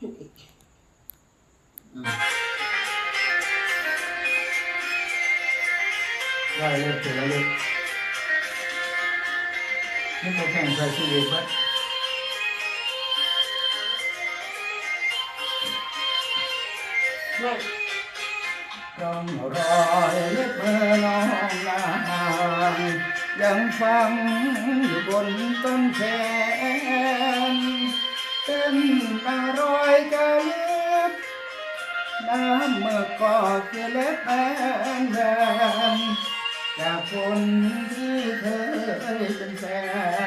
อืมไล่เล็บตัวละเล็บนี่ตัวแข่งใเล็บเมื่อน้องนางยังฟังอยู่บนต้นแขนเป็นตารอยกะเล็บน้ำเมื่อก่อคือเล็บแบนแบนจากคนที่เคยเป็นแฟ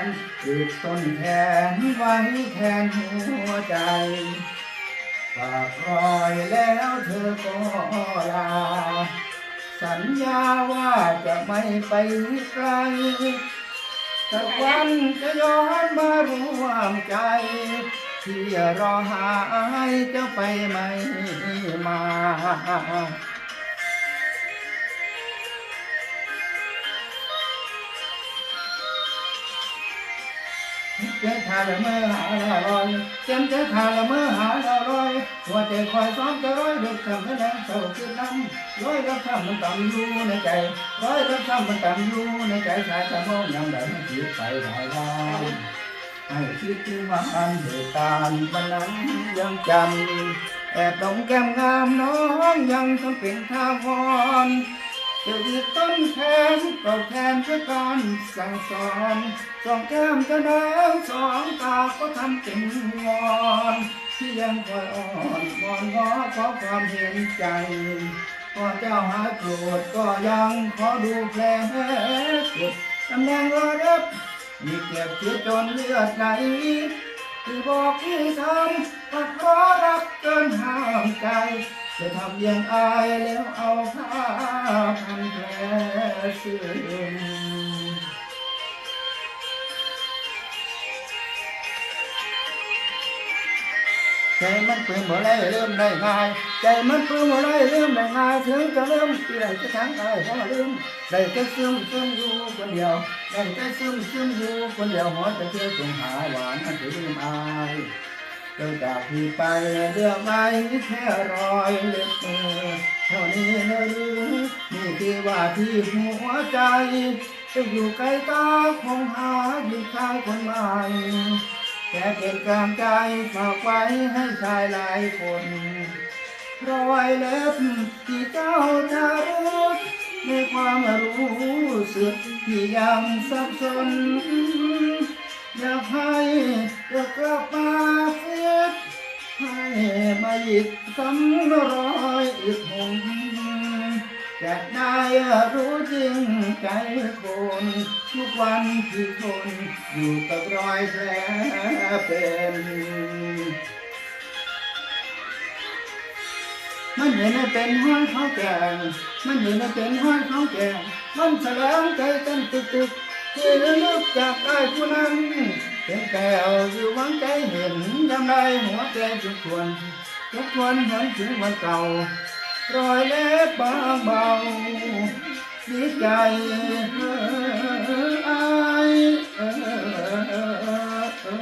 นติดต้นแขนไว้แทนหัวใจฝากรอยแล้วเธอก็ลา สัญญาว่าจะไม่ไปไกลสักวันจะย้อนมาร่วมใจ ที่รอหายจะไปไหมมา เจ้าทาละเมื่อหาละลอยเจ้าเจ้าทาละเมื่อหาละลอยหัวใจคอยซ้อมจะร้อยเดือดทำให้แรงเศร้าคิดน้ำร้อยรับทำมันต่ำอยู่ในใจร้อยรับทำมันต่ำอยู่ในใจสายจะมองยังได้คิดไปได้ว่า ให้คิดถึงวันเหตุการณ์วันนั้นยังจำแอบดมแก้มงามน้องยังทำเป็นทาวอนจะหยิบต้นแขนตอบแทนด้วยการสั่งสอนสองแก้มจะแดงสองตาก็ทำเป็นงอนที่ยังคอยอ่อนวอนง้อขอความเห็นใจพอเจ้าหายโกรธก็ยังขอดูแผลเก็บตำแหน่งรอยเล็บ มีเก็บคิดจนเลือดไหลคือบอกที่ทำว่าขอรักจนห้ามใจ จะทำยังอายแล้วเอาผ้าพันแผลซึม ใจมันเปลี่ยนบ่ได้เริ่มได้ง่ายใจมันเปลี่ยนบ่ได้เริ่มได้ง่ายถึงจะเริ่มที่ไหนจะทั้งอายพอลืมได้แต่ซึมซึมอยู่คนเดียวได้แต่ซึมซึมอยู่คนเดียวหัวใจเธอจงหาหวานมันจะลืมอายเจ้าจากพี่ไปเรื่องไว้แค่รอยเล็บมือเท่านี้นะหรือนี่คือว่าที่หัวใจจะอยู่ไกลตาคงหาอยู่ชายคนใหม่ แค่เป็นกลังใจฝากไว้ให้ชายหลายคนรอยเล็บที่เจ้าจะรู้ในความรู้สึกที่ยังสับสน อยากให้เธอกลับมาเสียให้มาหยิบซ้ำรอยอีกหนจะได้รู้จริงใจคน ทุกวันที่ทน อยู่กับรอยแผลเป็นมันเห็นเป็นห้อยเขาแก่มันเห็นเป็นห้อยเขาแก่มันแสลงใจกันตึกตึกที่ลึกจากได้ผู้นั้นเป็นแก้วอยู่วังใจเห็นยามใดหัวใจทุกคนทุกคนเห็นถึงวันเก่ารอยเล็บบางเบาดีใจเอ่อ เ